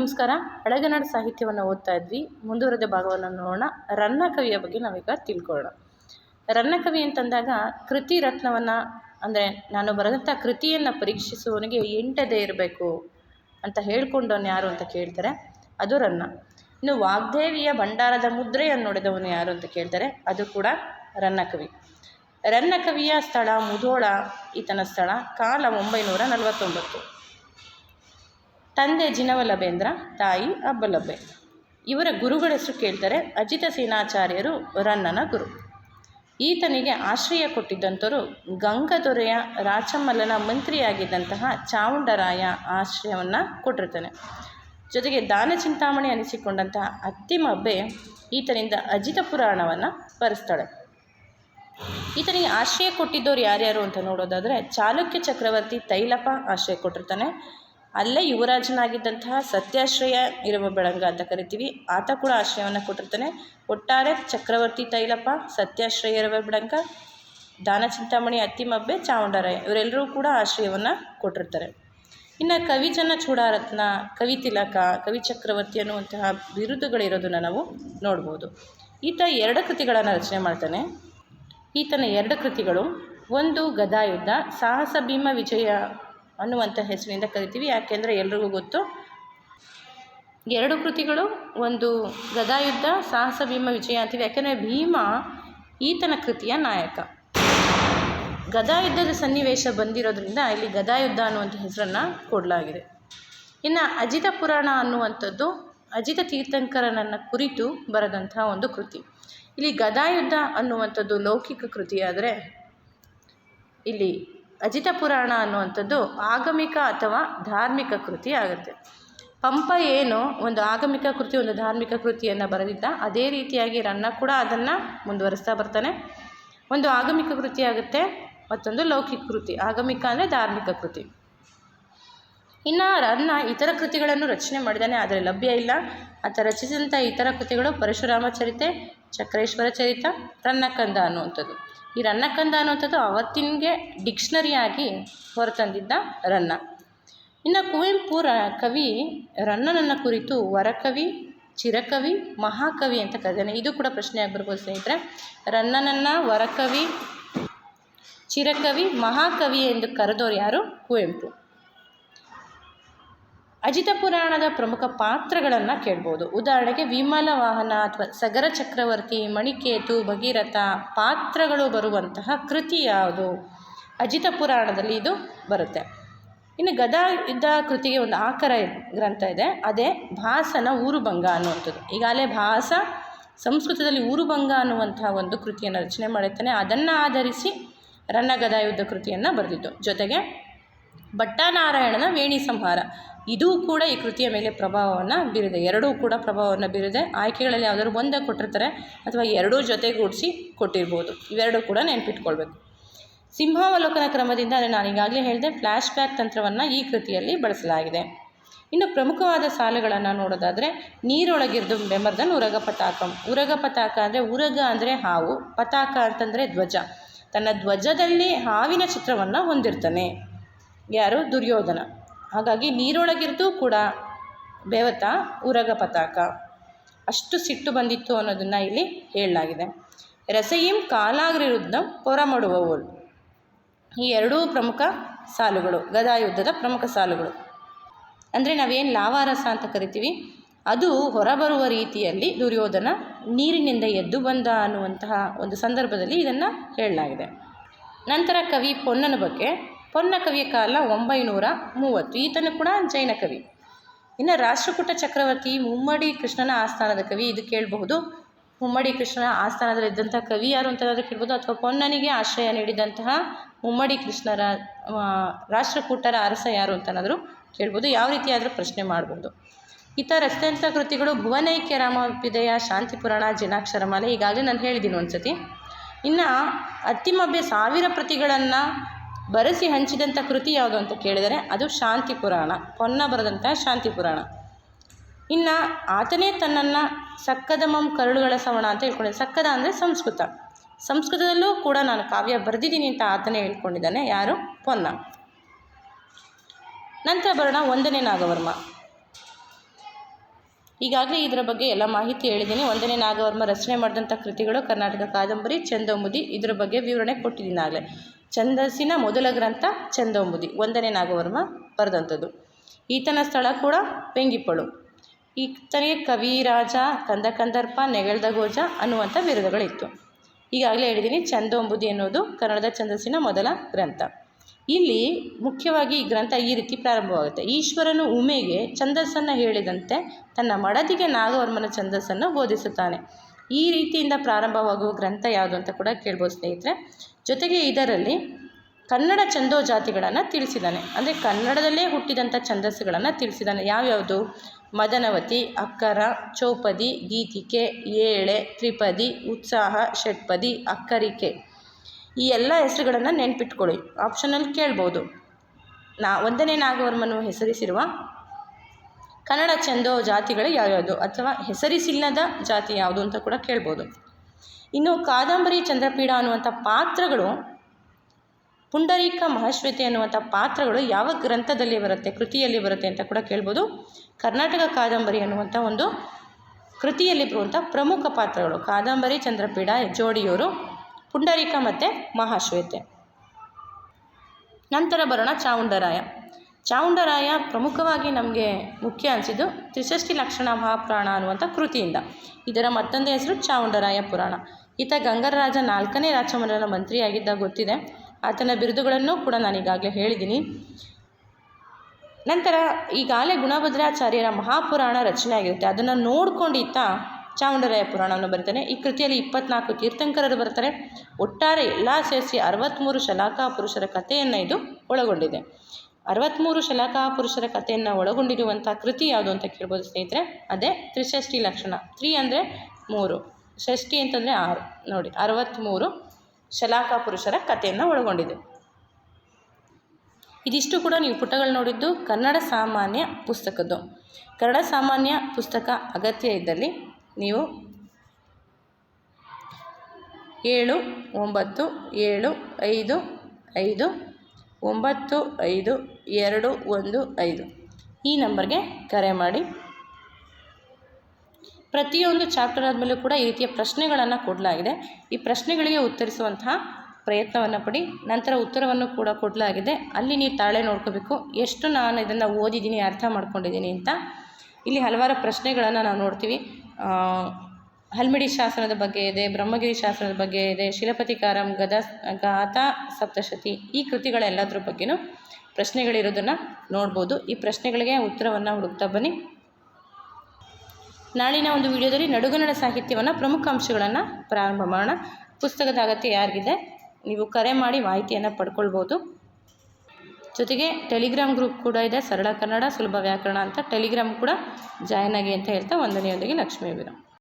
ನಮಸ್ಕಾರ. ಹಳೆಗನ್ನಡ ಸಾಹಿತ್ಯವನ್ನು ಓದ್ತಾ ಇದ್ವಿ. ಮುಂದುವರೆದ ಭಾಗವನ್ನು ನೋಡೋಣ. ರನ್ನ ಕವಿಯ ಬಗ್ಗೆ ನಾವೀಗ ತಿಳ್ಕೊಳ್ಳೋಣ. ರನ್ನ ಕವಿ ಅಂತಂದಾಗ ಕೃತಿ ರತ್ನವನ್ನು, ಅಂದರೆ ನಾನು ಬರೆದಂಥ ಕೃತಿಯನ್ನು ಪರೀಕ್ಷಿಸುವವನಿಗೆ ಎಂಟದೇ ಇರಬೇಕು ಅಂತ ಹೇಳ್ಕೊಂಡವನು ಯಾರು ಅಂತ ಕೇಳ್ತಾರೆ, ಅದು ರನ್ನ. ಇನ್ನು ವಾಗ್ದೇವಿಯ ಭಂಡಾರದ ಮುದ್ರೆಯನ್ನು ನೋಡಿದವನು ಯಾರು ಅಂತ ಕೇಳ್ತಾರೆ, ಅದು ಕೂಡ ರನ್ನ ಕವಿ. ರನ್ನ ಕವಿಯ ಸ್ಥಳ ಮುಧೋಳ, ಈತನ ಸ್ಥಳ ಕಾಲ ಒಂಬೈನೂರ ನಲವತ್ತೊಂಬತ್ತು. ತಂದೆ ಜಿನವಲ್ಲಭೇಂದ್ರ, ತಾಯಿ ಅಬ್ಬಲಭೆ ಇವರ ಗುರುಗಳ ಹೆಸರು ಕೇಳ್ತಾರೆ ಅಜಿತ ಸೇನಾಚಾರ್ಯರು ರನ್ನನ ಗುರು. ಈತನಿಗೆ ಆಶ್ರಯ ಕೊಟ್ಟಿದ್ದಂಥವರು ಗಂಗದೊರೆಯ ರಾಚಮಲ್ಲನ ಮಂತ್ರಿಯಾಗಿದ್ದಂತಹ ಚಾವುಂಡರಾಯ ಆಶ್ರಯವನ್ನು ಕೊಟ್ಟಿರ್ತಾನೆ. ಜೊತೆಗೆ ದಾನ ಚಿಂತಾಮಣಿ ಅನಿಸಿಕೊಂಡಂತಹ ಅತ್ತಿಮಬ್ಬೆ ಈತನಿಂದ ಅಜಿತ ಪುರಾಣವನ್ನು ಬರೆಸ್ತಾಳೆ. ಈತನಿಗೆ ಆಶ್ರಯ ಕೊಟ್ಟಿದ್ದವ್ರು ಯಾರ್ಯಾರು ಅಂತ ನೋಡೋದಾದರೆ ಚಾಲುಕ್ಯ ಚಕ್ರವರ್ತಿ ತೈಲಪ್ಪ ಆಶ್ರಯ ಕೊಟ್ಟಿರ್ತಾನೆ. ಅಲ್ಲೇ ಯುವರಾಜನಾಗಿದ್ದಂತಹ ಸತ್ಯಾಶ್ರಯ ಇರುವ ಬೆಳಂಗ ಅಂತ ಕರಿತೀವಿ. ಆತ ಕೂಡ ಆಶ್ರಯವನ್ನು ಕೊಟ್ಟಿರ್ತಾನೆ. ಒಟ್ಟಾರೆ ಚಕ್ರವರ್ತಿ ತೈಲಪ್ಪ, ಸತ್ಯಾಶ್ರಯ ಇರುವ ಬೆಳಂಗ, ದಾನ ಚಿಂತಾಮಣಿ ಅತ್ತಿಮಬ್ಬೆ ಚಾವುಂಡರಾಯ ಇವರೆಲ್ಲರೂ ಕೂಡ ಆಶ್ರಯವನ್ನು ಕೊಟ್ಟಿರ್ತಾರೆ. ಇನ್ನು ಕವಿಜನ ಚೂಡಾರತ್ನ, ಕವಿ ತಿಲಕ, ಕವಿ ಚಕ್ರವರ್ತಿ ಅನ್ನುವಂತಹ ಬಿರುದುಗಳಿರೋದನ್ನು ನಾವು ನೋಡ್ಬೋದು. ಈತ ಎರಡು ಕೃತಿಗಳನ್ನು ರಚನೆ ಮಾಡ್ತಾನೆ. ಈತನ ಎರಡು ಕೃತಿಗಳು ಒಂದು ಗದಾಯುದ್ಧ, ಸಾಹಸ ಭೀಮ ವಿಜಯ ಅನ್ನುವಂಥ ಹೆಸರಿನಿಂದ ಕರಿತೀವಿ. ಯಾಕೆಂದರೆ ಎಲ್ರಿಗೂ ಗೊತ್ತು. ಎರಡು ಕೃತಿಗಳು, ಒಂದು ಗದಾಯುದ್ಧ, ಸಾಹಸ, ಭೀಮ, ವಿಜಯ ಅಂತೀವಿ. ಯಾಕೆಂದರೆ ಭೀಮ ಈತನ ಕೃತಿಯ ನಾಯಕ. ಗದಾಯುದ್ಧದ ಸನ್ನಿವೇಶ ಬಂದಿರೋದ್ರಿಂದ ಇಲ್ಲಿ ಗದಾಯುದ್ಧ ಅನ್ನುವಂಥ ಹೆಸರನ್ನು ಕೊಡಲಾಗಿದೆ. ಇನ್ನು ಅಜಿತ ಪುರಾಣ ಅನ್ನುವಂಥದ್ದು ಅಜಿತ ತೀರ್ಥಂಕರನನ್ನು ಕುರಿತು ಬರೆದಂತಹ ಒಂದು ಕೃತಿ. ಇಲ್ಲಿ ಗದಾಯುದ್ಧ ಅನ್ನುವಂಥದ್ದು ಲೌಕಿಕ ಕೃತಿಯಾದರೆ ಇಲ್ಲಿ ಅಜಿತ ಪುರಾಣ ಅನ್ನುವಂಥದ್ದು ಆಗಮಿಕ ಅಥವಾ ಧಾರ್ಮಿಕ ಕೃತಿ ಆಗುತ್ತೆ. ಪಂಪ ಏನು? ಒಂದು ಆಗಮಿಕ ಕೃತಿ, ಒಂದು ಧಾರ್ಮಿಕ ಕೃತಿಯನ್ನು ಬರೆದಿದ್ದ. ಅದೇ ರೀತಿಯಾಗಿ ರನ್ನ ಕೂಡ ಅದನ್ನು ಮುಂದುವರಿಸ್ತಾ ಬರ್ತಾನೆ. ಒಂದು ಆಗಮಿಕ ಕೃತಿ ಆಗುತ್ತೆ, ಮತ್ತೊಂದು ಲೌಕಿಕ ಕೃತಿ. ಆಗಮಿಕ ಅಂದರೆ ಧಾರ್ಮಿಕ ಕೃತಿ. ಇನ್ನು ರನ್ನ ಇತರ ಕೃತಿಗಳನ್ನು ರಚನೆ ಮಾಡಿದ್ದಾನೆ ಆದರೆ ಲಭ್ಯ ಇಲ್ಲ. ಆತ ರಚಿಸಿದಂಥ ಇತರ ಕೃತಿಗಳು ಪರಶುರಾಮ ಚರಿತೆ, ಚಕ್ರೇಶ್ವರ ಚರಿತ, ರನ್ನಕಂದ ಅನ್ನುವಂಥದ್ದು. ಈ ರನ್ನಕಂದ ಅನ್ನುವಂಥದ್ದು ಅವತ್ತಿನಗೆ ಡಿಕ್ಷ್ನರಿಯಾಗಿ ಹೊರತಂದಿದ್ದ ರನ್ನ. ಇನ್ನು ಕುವೆಂಪು ರ ಕವಿ, ರನ್ನನನ್ನು ಕುರಿತು ವರಕವಿ, ಚಿರಕವಿ, ಮಹಾಕವಿ ಅಂತ ಕರೆದಾನೆ ಇದು ಕೂಡ ಪ್ರಶ್ನೆ ಆಗಿರ್ಬೋದು ಸ್ನೇಹಿತರೆ. ರನ್ನನನ್ನು ವರಕವಿ, ಚಿರಕವಿ, ಮಹಾಕವಿ ಎಂದು ಕರೆದೋರು ಯಾರು? ಕುವೆಂಪು. ಅಜಿತ ಪುರಾಣದ ಪ್ರಮುಖ ಪಾತ್ರಗಳನ್ನು ಕೇಳ್ಬೋದು. ಉದಾಹರಣೆಗೆ ವಿಮಲ ವಾಹನ ಅಥವಾ ಸಗರ ಚಕ್ರವರ್ತಿ, ಮಣಿಕೇತು, ಭಗೀರಥ ಪಾತ್ರಗಳು ಬರುವಂತಹ ಕೃತಿ ಯಾವುದು? ಅಜಿತ ಪುರಾಣದಲ್ಲಿ ಇದು ಬರುತ್ತೆ. ಇನ್ನು ಗದಾ ಯುದ್ಧ ಕೃತಿಗೆ ಒಂದು ಆಕರ ಗ್ರಂಥ ಇದೆ. ಅದೇ ಭಾಸನ ಊರುಭಂಗ ಅನ್ನುವಂಥದ್ದು. ಈಗಾಗಲೇ ಭಾಸ ಸಂಸ್ಕೃತದಲ್ಲಿ ಊರುಭಂಗ ಅನ್ನುವಂತಹ ಒಂದು ಕೃತಿಯನ್ನು ರಚನೆ ಮಾಡಿರ್ತಾನೆ. ಅದನ್ನು ಆಧರಿಸಿ ರನ್ನ ಗದಾಯುದ್ಧ ಕೃತಿಯನ್ನು ಬರೆದಿದ್ದು. ಜೊತೆಗೆ ಭಟ್ಟನಾರಾಯಣನ ವೇಣಿ ಸಂಹಾರ. ಇದೂ ಕೂಡ ಈ ಕೃತಿಯ ಮೇಲೆ ಪ್ರಭಾವವನ್ನು ಬೀರಿದೆ. ಎರಡೂ ಕೂಡ ಪ್ರಭಾವವನ್ನು ಬೀರಿದೆ. ಆಯ್ಕೆಗಳಲ್ಲಿ ಯಾವುದಾದ್ರು ಒಂದೇ ಕೊಟ್ಟಿರ್ತಾರೆ ಅಥವಾ ಎರಡೂ ಜೊತೆಗೂಡಿಸಿ ಕೊಟ್ಟಿರ್ಬೋದು. ಇವೆರಡೂ ಕೂಡ ನೆನ್ಪಿಟ್ಕೊಳ್ಬೇಕು. ಸಿಂಹಾವಲೋಕನ ಕ್ರಮದಿಂದ ನಾನು ಈಗಾಗಲೇ ಹೇಳಿದೆ ಫ್ಲ್ಯಾಶ್ ಬ್ಯಾಕ್ ತಂತ್ರವನ್ನು ಈ ಕೃತಿಯಲ್ಲಿ ಬಳಸಲಾಗಿದೆ. ಇನ್ನು ಪ್ರಮುಖವಾದ ಸಾಲುಗಳನ್ನು ನೋಡೋದಾದರೆ, ನೀರೊಳಗಿರ್ದು ಬೆಂಬರ್ದನ್ ಉರಗ ಪತಾಕಂ. ಉರಗ ಪತಾಕ ಅಂದರೆ ಉರಗ ಅಂದರೆ ಹಾವು, ಪತಾಕ ಅಂತಂದರೆ ಧ್ವಜ. ತನ್ನ ಧ್ವಜದಲ್ಲಿ ಹಾವಿನ ಚಿತ್ರವನ್ನು ಹೊಂದಿರ್ತಾನೆ. ಯಾರು? ದುರ್ಯೋಧನ. ಹಾಗಾಗಿ ನೀರೊಳಗಿರ್ದು ಕೂಡ ಬೇವತ ಉರಗ ಪತಾಕ. ಅಷ್ಟು ಸಿಟ್ಟು ಬಂದಿತ್ತು ಅನ್ನೋದನ್ನು ಇಲ್ಲಿ ಹೇಳಲಾಗಿದೆ. ರಸಯಿಂ ಕಾಲಾಗ್ರಿರುದ್ಧಂ ಪೊರಮಡುವವಳು ಈ ಎರಡೂ ಪ್ರಮುಖ ಸಾಲುಗಳು, ಗದಾಯುದ್ಧದ ಪ್ರಮುಖ ಸಾಲುಗಳು. ಅಂದರೆ ನಾವೇನು ಲಾವಾರಸ ಅಂತ ಕರಿತೀವಿ? ಅದು ಹೊರಬರುವ ರೀತಿಯಲ್ಲಿ ದುರ್ಯೋಧನ ನೀರಿನಿಂದ ಎದ್ದು ಬಂದ ಅನ್ನುವಂತಹ ಒಂದು ಸಂದರ್ಭದಲ್ಲಿ ಇದನ್ನು ಹೇಳಲಾಗಿದೆ. ನಂತರ ಕವಿ ಪೊನ್ನನ ಬಗ್ಗೆ ಪೊನ್ನ ಕವಿಯ ಕಾಲ ಒಂಬೈನೂರ ಮೂವತ್ತು. ಈತನು ಕೂಡ ಜೈನ ಕವಿ. ಇನ್ನು ರಾಷ್ಟ್ರಕೂಟ ಚಕ್ರವರ್ತಿ ಮುಮ್ಮಡಿ ಕೃಷ್ಣನ ಆಸ್ಥಾನದ ಕವಿ. ಇದು ಕೇಳಬಹುದು. ಮುಮ್ಮಡಿ ಕೃಷ್ಣನ ಆಸ್ಥಾನದಲ್ಲಿದ್ದಂಥ ಕವಿ ಯಾರು ಅಂತನಾದರೂ ಕೇಳ್ಬೋದು ಅಥವಾ ಪೊನ್ನನಿಗೆ ಆಶ್ರಯ ನೀಡಿದಂತಹ ಮುಮ್ಮಡಿ ಕೃಷ್ಣರ ರಾಷ್ಟ್ರಕೂಟರ ಅರಸ ಯಾರು ಅಂತನಾದರೂ ಕೇಳ್ಬೋದು ಯಾವ ರೀತಿಯಾದರೂ ಪ್ರಶ್ನೆ ಮಾಡ್ಬೋದು ಈತ ರಸ್ತೆಯಂಥ ಕೃತಿಗಳು ಭುವನೈಕ್ಯ ರಾಮಪಿದಯ ಶಾಂತಿ ಪುರಾಣ ಜನಾಕ್ಷರಮಾಲೆ ಈಗಾಗಲೇ ನಾನು ಹೇಳಿದ್ದೀನಿ ಒಂದು ಸತಿ ಇನ್ನು ಅತ್ತಿಮಬ್ಬೆ ಸಾವಿರ ಪ್ರತಿಗಳನ್ನು ಬರೆಸಿ ಹಂಚಿದಂಥ ಕೃತಿ ಯಾವುದು ಅಂತ ಕೇಳಿದರೆ ಅದು ಶಾಂತಿ ಪುರಾಣ, ಪೊನ್ನ ಬರೆದಂಥ ಶಾಂತಿ ಪುರಾಣ. ಇನ್ನು ಆತನೇ ತನ್ನನ್ನು ಸಕ್ಕದಮಂ ಕರುಳುಗಳ ಸವಣ ಅಂತ ಹೇಳ್ಕೊಂಡಿದ್ದೆ ಸಕ್ಕದ ಅಂದರೆ ಸಂಸ್ಕೃತ. ಸಂಸ್ಕೃತದಲ್ಲೂ ಕೂಡ ನಾನು ಕಾವ್ಯ ಬರೆದಿದ್ದೀನಿ ಅಂತ ಆತನೇ ಹೇಳ್ಕೊಂಡಿದ್ದಾನೆ, ಯಾರು? ಪೊನ್ನ. ನಂತರ ಬರೋಣ ಒಂದನೇ ನಾಗವರ್ಮ. ಈಗಾಗಲೇ ಇದರ ಬಗ್ಗೆ ಎಲ್ಲ ಮಾಹಿತಿ ಹೇಳಿದ್ದೀನಿ. ಒಂದನೇ ನಾಗವರ್ಮ ರಚನೆ ಮಾಡಿದಂಥ ಕೃತಿಗಳು ಕರ್ನಾಟಕ ಕಾದಂಬರಿ, ಚಂದೋಮುದಿ ಇದರ ಬಗ್ಗೆ ವಿವರಣೆ ಕೊಟ್ಟಿದ್ದೀನಿ ಆಗಲೇ. ಛಂದಸ್ಸಿನ ಮೊದಲ ಗ್ರಂಥ ಚಂದೋಂಬುದಿ ಒಂದನೇ ನಾಗವರ್ಮ ಬರೆದಂಥದ್ದು. ಈತನ ಸ್ಥಳ ಕೂಡ ಪೆಂಗಿಪ್ಪಳು ಈತನಿಗೆ ಕವಿರಾಜ ಕಂದಕಂದರ್ಪ ನೆಗಳ್ದಗೋಜ ಅನ್ನುವಂಥ ಬಿರುದುಗಳಿತ್ತು. ಈಗಾಗಲೇ ಹೇಳಿದ್ದೀನಿ ಚಂದೋಂಬುದಿ ಅನ್ನೋದು ಕನ್ನಡದ ಛಂದಸ್ಸಿನ ಮೊದಲ ಗ್ರಂಥ. ಇಲ್ಲಿ ಮುಖ್ಯವಾಗಿ ಈ ಗ್ರಂಥ ಈ ರೀತಿ ಪ್ರಾರಂಭವಾಗುತ್ತೆ. ಈಶ್ವರನು ಉಮೆಗೆ ಛಂದಸ್ಸನ್ನು ಹೇಳಿದಂತೆ ತನ್ನ ಮಡದಿಗೆ ನಾಗವರ್ಮನ ಛಂದಸ್ಸನ್ನು ಬೋಧಿಸುತ್ತಾನೆ. ಈ ರೀತಿಯಿಂದ ಪ್ರಾರಂಭವಾಗುವ ಗ್ರಂಥ ಯಾವುದು ಅಂತ ಕೂಡ ಕೇಳ್ಬೋದು ಸ್ನೇಹಿತರೆ. ಜೊತೆಗೆ ಇದರಲ್ಲಿ ಕನ್ನಡ ಛಂದೋ ಜಾತಿಗಳನ್ನು ತಿಳಿಸಿದ್ದಾನೆ. ಅಂದರೆ ಕನ್ನಡದಲ್ಲೇ ಹುಟ್ಟಿದಂಥ ಛಂದಸ್ಸುಗಳನ್ನು ತಿಳಿಸಿದ್ದಾನೆ. ಯಾವ್ಯಾವುದು? ಮದನವತಿ, ಅಕ್ಕರ, ಚೌಪದಿ, ಗೀತಿಕೆ, ಏಳೆ, ತ್ರಿಪದಿ, ಉತ್ಸಾಹ, ಷಟ್ಪದಿ, ಅಕ್ಕರಿಕೆ. ಈ ಎಲ್ಲ ಹೆಸರುಗಳನ್ನು ನೆನ್ಪಿಟ್ಕೊಳ್ಳಿ. ಆಪ್ಷನಲ್ಲಿ ಕೇಳ್ಬೋದು. ನಾ ಒಂದನೇ ನಾಗವರ್ಮನು ಹೆಸರಿಸಿರುವ ಕನ್ನಡ ಛಂದೋ ಜಾತಿಗಳು ಯಾವ್ಯಾವುದು? ಅಥವಾ ಹೆಸರಿಸಿಲ್ಲದ ಜಾತಿ ಯಾವುದು ಅಂತ ಕೂಡ ಕೇಳ್ಬೋದು. ಇನ್ನು ಕಾದಂಬರಿ ಚಂದ್ರಪೀಡ ಅನ್ನುವಂಥ ಪಾತ್ರಗಳು, ಪುಂಡರೀಕ ಮಹಾಶ್ವೇತೆ ಅನ್ನುವಂಥ ಪಾತ್ರಗಳು ಯಾವ ಗ್ರಂಥದಲ್ಲಿ ಬರುತ್ತೆ, ಕೃತಿಯಲ್ಲಿ ಬರುತ್ತೆ ಅಂತ ಕೂಡ ಕೇಳ್ಬೋದು. ಕರ್ನಾಟಕ ಕಾದಂಬರಿ ಅನ್ನುವಂಥ ಒಂದು ಕೃತಿಯಲ್ಲಿ ಬರುವಂಥ ಪ್ರಮುಖ ಪಾತ್ರಗಳು, ಕಾದಂಬರಿ ಚಂದ್ರಪೀಡ ಜೋಡಿಯವರು ಪುಂಡರೀಕ ಮತ್ತು ಮಹಾಶ್ವೇತೆ ನಂತರ ಬರೋಣ ಚಾವುಂಡರಾಯ ಚಾವುಂಡರಾಯ ಪ್ರಮುಖವಾಗಿ ನಮಗೆ ಮುಖ್ಯ ಅನಿಸಿದ್ದು ತ್ರಿಷಷ್ಟಿ ಲಕ್ಷಣ ಮಹಾಪುರಾಣ ಅನ್ನುವಂಥ ಕೃತಿಯಿಂದ. ಇದರ ಮತ್ತೊಂದು ಹೆಸರು ಚಾವುಂಡರಾಯ ಪುರಾಣ. ಈತ ಗಂಗರಾಜ ನಾಲ್ಕನೇ ರಾಜಮನೆತನ ಮಂತ್ರಿಯಾಗಿದ್ದ ಗೊತ್ತಿದೆ. ಆತನ ಬಿರುದುಗಳನ್ನು ಕೂಡ ನಾನೀಗಾಗಲೇ ಹೇಳಿದ್ದೀನಿ. ನಂತರ ಈಗಾಗಲೇ ಗುಣಭದ್ರಾಚಾರ್ಯರ ಮಹಾಪುರಾಣ ರಚನೆ ಆಗಿರುತ್ತೆ. ಅದನ್ನು ನೋಡ್ಕೊಂಡು ಈತ ಚಾಮುಂಡರಾಯ ಪುರಾಣವನ್ನು ಬರ್ತಾನೆ. ಈ ಕೃತಿಯಲ್ಲಿ ಇಪ್ಪತ್ನಾಲ್ಕು ತೀರ್ಥಂಕರರು ಬರ್ತಾರೆ. ಒಟ್ಟಾರೆ ಎಲ್ಲ ಸೇರಿಸಿ ಅರವತ್ತ್ಮೂರು ಶಲಾಕಾ ಪುರುಷರ ಕಥೆಯನ್ನು ಇದು ಒಳಗೊಂಡಿದೆ. ಅರವತ್ತ್ಮೂರು ಶಲಾಕಾ ಪುರುಷರ ಕಥೆಯನ್ನು ಒಳಗೊಂಡಿರುವಂಥ ಕೃತಿ ಯಾವುದು ಅಂತ ಕೇಳ್ಬೋದು ಸ್ನೇಹಿತರೆ? ಅದೇ ತ್ರಿಷಷ್ಟಿ ಲಕ್ಷಣ. ತ್ರೀ ಅಂದರೆ ಮೂರು. ಷಷ್ಠಿ ಅಂತಂದರೆ ಆರು. ನೋಡಿ ಅರವತ್ತ್ಮೂರು ಶಲಾಕಾ ಪುರುಷರ ಕಥೆಯನ್ನು ಒಳಗೊಂಡಿದೆ. ಇದಿಷ್ಟು ಕೂಡ ನೀವು ಪುಟಗಳು ನೋಡಿದ್ದು ಕನ್ನಡ ಸಾಮಾನ್ಯ ಪುಸ್ತಕದ್ದು. ಕನ್ನಡ ಸಾಮಾನ್ಯ ಪುಸ್ತಕ ಅಗತ್ಯ ಇದ್ದಲ್ಲಿ ನೀವು ಏಳು, ಒಂಬತ್ತು, ಏಳು, ಐದು ಐದು ಒಂಬತ್ತು ಐದು ಎರಡು ಒಂದು ಐದು. ಈ ನಂಬರ್ಗೆ ಕರೆ ಮಾಡಿ. ಪ್ರತಿಯೊಂದು ಚಾಪ್ಟರ್ ಆದಮೇಲೂ ಕೂಡ ಈ ರೀತಿಯ ಪ್ರಶ್ನೆಗಳನ್ನು ಕೊಡಲಾಗಿದೆ. ಈ ಪ್ರಶ್ನೆಗಳಿಗೆ ಉತ್ತರಿಸುವಂತಹ ಪ್ರಯತ್ನವನ್ನು ಪಡಿ. ನಂತರ ಉತ್ತರವನ್ನು ಕೂಡ ಕೊಡಲಾಗಿದೆ. ಅಲ್ಲಿ ನೀವು ತಾಳೆ ನೋಡ್ಕೋಬೇಕು. ಎಷ್ಟು ನಾನು ಇದನ್ನು ಓದಿದ್ದೀನಿ, ಅರ್ಥ ಮಾಡ್ಕೊಂಡಿದ್ದೀನಿ ಅಂತ. ಇಲ್ಲಿ ಹಲವಾರು ಪ್ರಶ್ನೆಗಳನ್ನು ನಾವು ನೋಡ್ತೀವಿ. ಹಲ್ಮಿಡಿ ಶಾಸನದ ಬಗ್ಗೆ ಇದೆ, ಬ್ರಹ್ಮಗಿರಿ ಶಾಸನದ ಬಗ್ಗೆ ಇದೆ ಶಿಲಪತಿಕಾರಂ ಗದ, ಗಾಥಾ ಸಪ್ತಶತಿ ಈ ಕೃತಿಗಳೆಲ್ಲದ್ರ ಬಗ್ಗೆನೂ ಪ್ರಶ್ನೆಗಳಿರೋದನ್ನು ನೋಡ್ಬೋದು. ಈ ಪ್ರಶ್ನೆಗಳಿಗೆ ಉತ್ತರವನ್ನು ಹುಡುಕ್ತಾ ಬನ್ನಿ. ನಾಳಿನ ಒಂದು ವಿಡಿಯೋದಲ್ಲಿ ನಡುಗನ್ನಡ ಸಾಹಿತ್ಯವನ್ನು ಪ್ರಮುಖ ಅಂಶಗಳನ್ನು ಪ್ರಾರಂಭ ಮಾಡೋಣ. ಪುಸ್ತಕದ ಅಗತ್ಯ ಯಾರಿಗಿದೆ? ನೀವು ಕರೆ ಮಾಡಿ ಮಾಹಿತಿಯನ್ನು ಪಡ್ಕೊಳ್ಬೋದು. ಜೊತೆಗೆ ಟೆಲಿಗ್ರಾಮ್ ಗ್ರೂಪ್ ಕೂಡ ಇದೆ, ಸರಳ ಕನ್ನಡ ಸುಲಭ ವ್ಯಾಕರಣ ಅಂತ ಟೆಲಿಗ್ರಾಮ್ ಕೂಡ ಜಾಯ್ನ್ ಆಗಿ ಅಂತ ಹೇಳ್ತಾ ಒಂದನೆಯೊಂದಿಗೆ ಲಕ್ಷ್ಮೀ